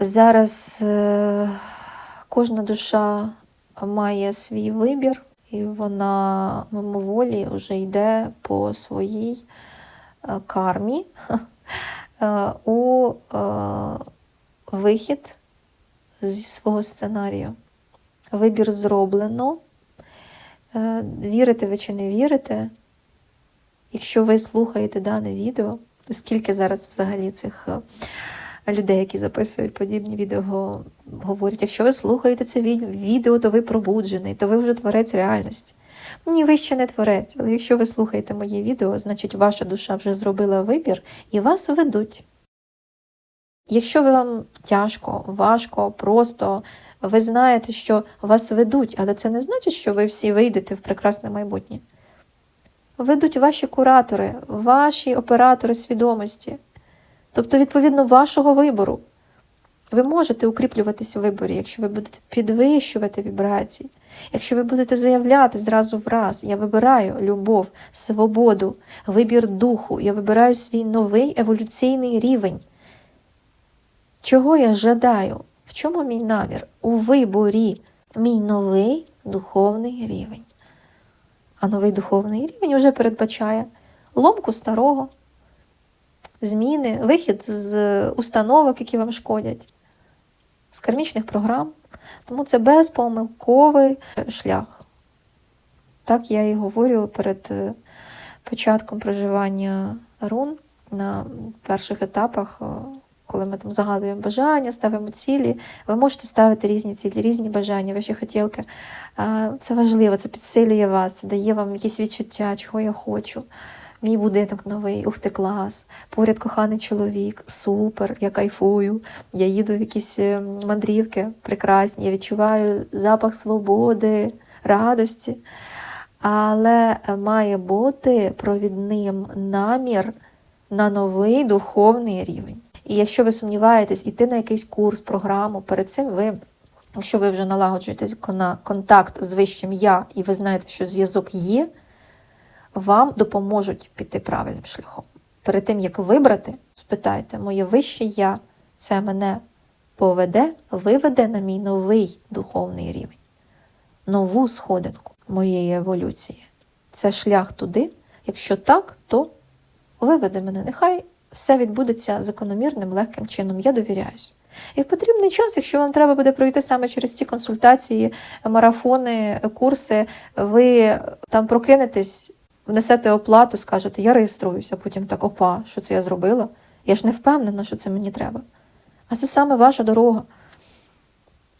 Зараз е, кожна душа має свій вибір, і вона мимоволі вже йде по своїй е, кармі е, у вихід зі свого сценарію. Вибір зроблено. Вірите ви чи не вірите? Якщо ви слухаєте дане відео, скільки зараз взагалі цих людей, які записують подібні відео, говорять, якщо ви слухаєте це відео, то ви пробуджений, то ви вже творець реальності. Ні, ви ще не творець, але якщо ви слухаєте моє відео, значить ваша душа вже зробила вибір і вас ведуть. Якщо ви вам тяжко, важко, просто ви знаєте, що вас ведуть, але це не значить, що ви всі вийдете в прекрасне майбутнє. Ведуть ваші куратори, ваші оператори свідомості, тобто, відповідно, вашого вибору. Ви можете укріплюватись у виборі, якщо ви будете підвищувати вібрації, якщо ви будете заявляти зразу враз, я вибираю любов, свободу, вибір духу, я вибираю свій новий еволюційний рівень. Чого я жадаю? В чому мій намір? У виборі мій новий духовний рівень. А новий духовний рівень вже передбачає ломку старого, зміни, вихід з установок, які вам шкодять, з кармічних програм. Тому це безпомилковий шлях. Так я і говорю перед е, початком проживання рун на перших етапах, е, коли ми там загадуємо бажання, ставимо цілі. Ви можете ставити різні цілі, різні бажання, ваші хотілки. Це важливо, це підсилює вас, це дає вам якісь відчуття, чого я хочу. Мій будинок новий, ух ти клас, поряд коханий чоловік, супер, я кайфую. Я їду в якісь е, мандрівки прекрасні, я відчуваю запах свободи, радості. Але е, має бути провідним намір на новий духовний рівень. І якщо ви сумніваєтесь іти на якийсь курс, програму, перед цим ви, якщо ви вже налагоджуєте контакт з вищим я, і ви знаєте, що зв'язок є, вам допоможуть піти правильним шляхом. Перед тим, як вибрати, спитайте, моє вище я це мене поведе, виведе на мій новий духовний рівень, нову сходинку моєї еволюції. Це шлях туди. Якщо так, то виведе мене. Нехай все відбудеться закономірним, легким чином. Я довіряюсь. І в потрібний час, якщо вам треба буде пройти саме через ці консультації, марафони, курси, ви там прокинетесь, внесете оплату, скажете, я реєструюся, потім так, опа, що це я зробила? Я ж не впевнена, що це мені треба. А це саме ваша дорога.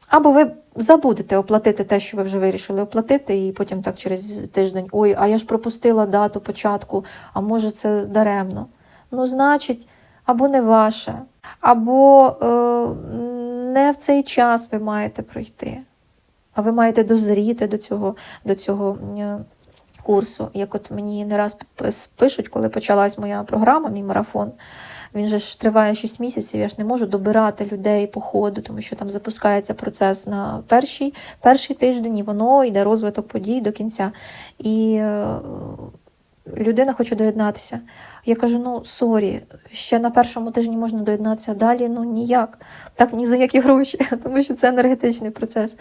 Або ви забудете оплатити те, що ви вже вирішили оплатити, і потім так через тиждень, ой, а я ж пропустила дату початку, а може це даремно. Ну, значить, або не ваше, або е, не в цей час ви маєте пройти, а ви маєте дозріти до цього, до цього е, курсу. Як от мені не раз пишуть, коли почалась моя програма, мій марафон. Він же ж триває 6 місяців, я ж не можу добирати людей по ходу, тому що там запускається процес на перший, перший тиждень, і воно йде розвиток подій до кінця. І е, людина хоче доєднатися. Я кажу: ну сорі, ще на першому тижні можна доєднатися, а далі ну ніяк, так ні за які гроші, тому що це енергетичний процес.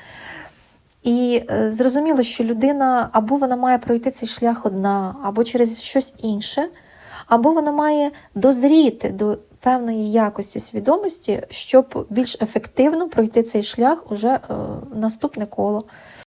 І е, зрозуміло, що людина або вона має пройти цей шлях одна, або через щось інше, або вона має дозріти до певної якості свідомості, щоб більш ефективно пройти цей шлях уже е, наступне коло.